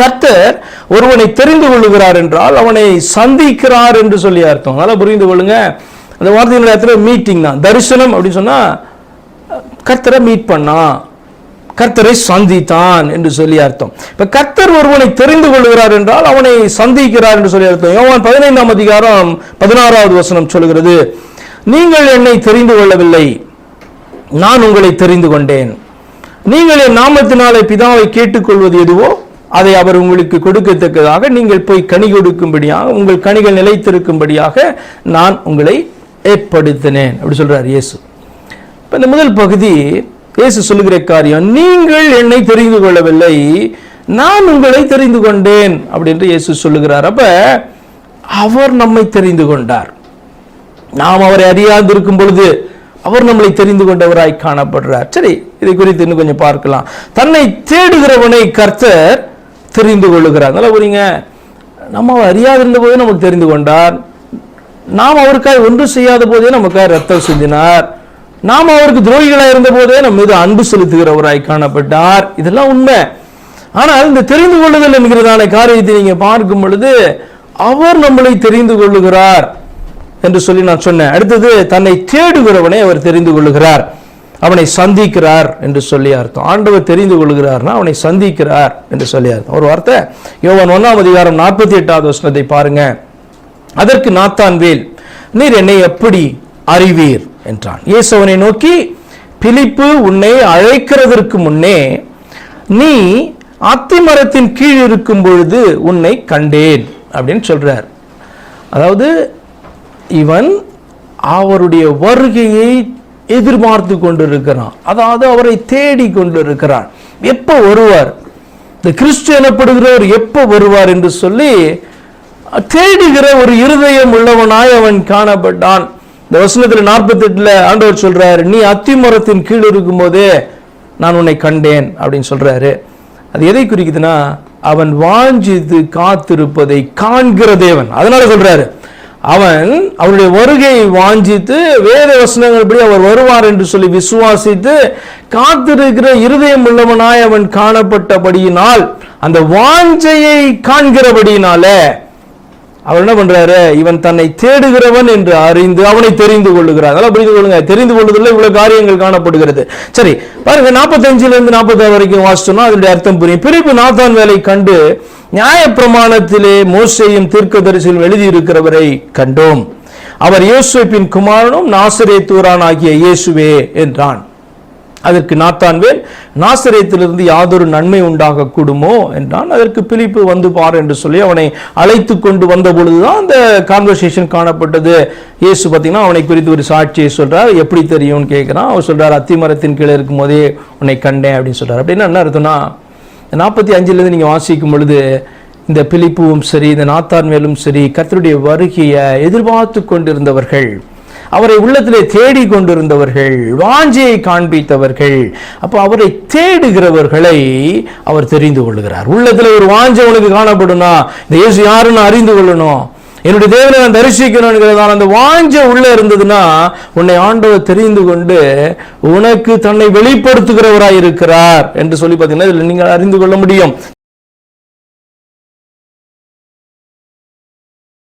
கர்த்தர் ஒருவனை தெரிந்து கொள்ளுகிறார் என்றால் அவனை சந்திக்கிறார் என்று சொல்லி அர்த்தம். அதெல்லாம் புரிந்து கொள்ளுங்க. அந்த வார்த்தையினுடைய இடத்துல மீட்டிங் தான். தரிசனம் அப்படின்னு சொன்னால் கர்த்தரை மீட் பண்ணான் கர்த்தரை சந்தித்தான் என்று சொல்லி அர்த்தம். இப்போ கர்த்தர் ஒருவனை தெரிந்து கொள்கிறார் என்றால் அவனை சந்திக்கிறார் என்று சொல்லி அர்த்தம். யோவான் பதினைந்தாம் அதிகாரம் பதினாறாவது வசனம் சொல்கிறது நீங்கள் என்னை தெரிந்து கொள்ளவில்லை. நான் உங்களை தெரிந்து கொண்டேன். நீங்கள் என் நாமத்தினாலே பிதாவை கேட்டுக்கொள்வது எதுவோ அதை அவர் உங்களுக்கு கொடுக்கத்தக்கதாக நீங்கள் போய் கனி கொடுக்கும்படியாக உங்கள் கனிகள் நிலைத்திருக்கும்படியாக நான் உங்களை ஏற்படுத்தினேன். அப்படி சொல்றார் இயேசு. இப்போ இந்த முதல் பகுதி இயேசு சொல்லுகிற காரியம் நீங்கள் என்னை தெரிந்து கொள்ளவில்லை நான் உங்களை தெரிந்து கொண்டேன் அப்படின்னு இயேசு சொல்லுகிறார். அப்ப அவர் நம்மை தெரிந்து கொண்டார். நாம் அவரை அறியாது பொழுது அவர் நம்மளை தெரிந்து கொண்டவராய் காணப்படுறார். சரி இதை குறித்து இன்னும் கொஞ்சம் பார்க்கலாம். தன்னை தேடுகிறவனை கர்த்தர் தெரிந்து கொள்ளுகிறார். நல்லா புரியுங்க. நம்ம அவர் அறியாது போதே நமக்கு தெரிந்து கொண்டார். நாம் அவருக்காய் ஒன்று செய்யாத போதே நமக்காக ரத்தம் சிந்தினார். நாம் அவருக்கு துரோகிகளாக இருந்த போதே நம்ம மீது அன்பு செலுத்துகிறவராய் காணப்பட்டார். இதெல்லாம் உண்மை. ஆனால் இந்த தெரிந்து கொள்ளுதல் என்கிறதான காரியத்தை நீங்க பார்க்கும் பொழுது அவர் நம்மளை தெரிந்து கொள்ளுகிறார் என்று சொல்லி நான் சொன்னேன். அடுத்தது தன்னை தேடுகிறவனை அவர் தெரிந்து கொள்ளுகிறார். அவனை சந்திக்கிறார் என்று சொல்லி அர்த்தம். ஆண்டவர் தெரிந்து கொள்கிறார்னா அவனை சந்திக்கிறார் என்று சொல்லி அர்த்தம். ஒரு வார்த்தை யோவன் ஒன்றாம் அதிகாரம் நாற்பத்தி எட்டாவது வசனத்தை பாருங்க. அதற்கு நாத்தான் வேல் நீர் என்னை எப்படி அறிவீர்? என்றான். இயேசுவனை நோக்கி பிலிப்பு உன்னை அழைக்கிறதற்கு முன்னே நீ அத்திமரத்தின் கீழ் இருக்கும் பொழுது உன்னை கண்டேன். அப்படின்னு சொல்றார். அதாவது இவன் அவருடைய வருகையை எதிர்பார்த்து கொண்டிருக்கிறான். அதாவது அவரை தேடி கொண்டிருக்கிறான். எப்போ வருவார்? இந்த கிறிஸ்து எனப்படுகிறவர் எப்போ வருவார் என்று சொல்லி தேடுகிற ஒரு இருதயம் உள்ளவனாய் அவன் காணப்பட்டான். இந்த வசனத்தில் நாற்பத்தி எட்டுல ஆண்டவர் சொல்றாரு நீ அத்திமரத்தின் கீழ் இருக்கும்போதே நான் உன்னை கண்டேன் அப்படின்னு சொல்றாரு. அது எதை குறிக்குதுன்னா அவன் வாஞ்சித்து காத்திருப்பதை காண்கிற தேவன். அதனால சொல்றாரு அவன் அவருடைய வருகையை வாஞ்சித்து வேத வசனங்கள்படி அவர் வருவார் என்று சொல்லி விசுவாசித்து காத்திருக்கிற இருதயம் உள்ளவனாய் அவன் காணப்பட்டபடியினால் அந்த வாஞ்சையை காண்கிறபடியினால அவர் என்ன பண்றாரு? இவன் தன்னை தேடுகிறவன் என்று அறிந்து அவனை தெரிந்து கொள்ளுகிறார். அதெல்லாம் புரிந்து கொள்ளுங்க. தெரிந்து கொள்வதில் இவ்வளவு காரியங்கள் காணப்படுகிறது. சரி பாருங்க நாற்பத்தஞ்சுல இருந்து நாற்பத்தாறு வரைக்கும் வாசிச்சோம்னா அதனுடைய அர்த்தம் புரியும். பிரிப்பு நாத்தான் வேலை கண்டு நியாயப்பிரமாணத்திலே மோசையும் தீர்க்கதரிசியில் எழுதியிருக்கிறவரை கண்டோம். அவர் யோசுவின் குமாரனும் நாசரேத்தூரான் ஆகிய இயேசுவே என்றான். அதற்கு நாத்தான்வேல் நாசிரியத்திலிருந்து யாதொரு நன்மை உண்டாக கூடுமோ என்றான். அதற்கு பிலிப்பு வந்து பார் என்று சொல்லி அவனை அழைத்து கொண்டு வந்த பொழுதுதான் அந்த கான்வர்சேஷன் காணப்பட்டது. இயேசு பார்த்தீங்கன்னா அவனை குறித்து ஒரு சாட்சியை சொல்றார். எப்படி தெரியும்னு கேட்கிறான். அவர் சொல்றார் அத்திமரத்தின் கீழே இருக்கும் போதே உன்னை கண்டேன் அப்படின்னு சொல்றாரு. அப்படின்னா என்ன அர்த்தம்னா நாற்பத்தி அஞ்சுலேருந்து நீங்கள் வாசிக்கும் பொழுது இந்த பிலிப்புவும் சரி இந்த நாத்தான்வேலும் சரி கர்த்தருடைய வருகையை எதிர்பார்த்து கொண்டிருந்தவர்கள் அவரை உள்ளத்திலே தேடி கொண்டிருந்தவர்கள் வாஞ்சையை காண்பித்தவர்கள் அப்போ அவரை தேடுகிறவர்களை அவர் தெரிந்து கொள்கிறார். உள்ளத்துல ஒரு வாஞ்சை உனக்கு காணப்படும்னா இந்த இயேசு யாருன்னு அறிந்து கொள்ளணும்? என்னுடைய தேவனை நான் தரிசிக்கணுங்கிறதான அந்த வாஞ்ச உள்ள இருந்ததுன்னா உன்னை ஆண்டவர் தெரிந்து கொண்டு உனக்கு தன்னை வெளிப்படுத்துகிறவராய் இருக்கிறார் என்று சொல்லி பார்த்தீங்கன்னா இதில் நீங்கள் அறிந்து கொள்ள முடியும்.